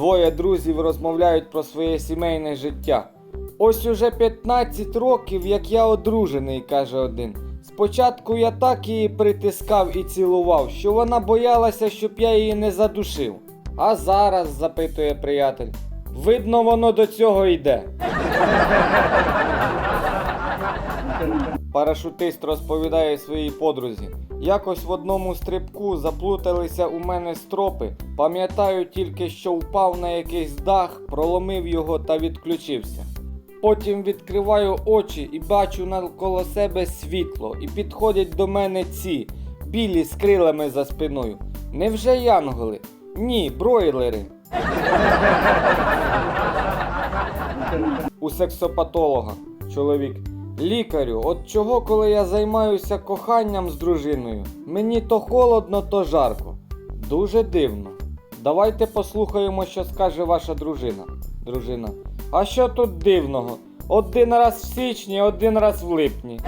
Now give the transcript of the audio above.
Двоє друзів розмовляють про своє сімейне життя. Ось уже 15 років, як я одружений, каже один. Спочатку я так її притискав і цілував, що вона боялася, щоб я її не задушив. А зараз, запитує приятель, видно, воно до цього йде. Парашутист розповідає своїй подрузі. Якось в одному стрибку заплуталися у мене стропи. Пам'ятаю тільки, що впав на якийсь дах, проломив його та відключився. Потім відкриваю очі і бачу навколо себе світло, і підходять до мене ці білі з крилами за спиною. Невже янголи? Ні, бройлери. У сексопатолога чоловік. Лікарю, от чого, коли я займаюся коханням з дружиною, мені то холодно, то жарко. Дуже дивно. Давайте послухаємо, що скаже ваша дружина. Дружина. А що тут дивного? Один раз в січні, один раз в липні.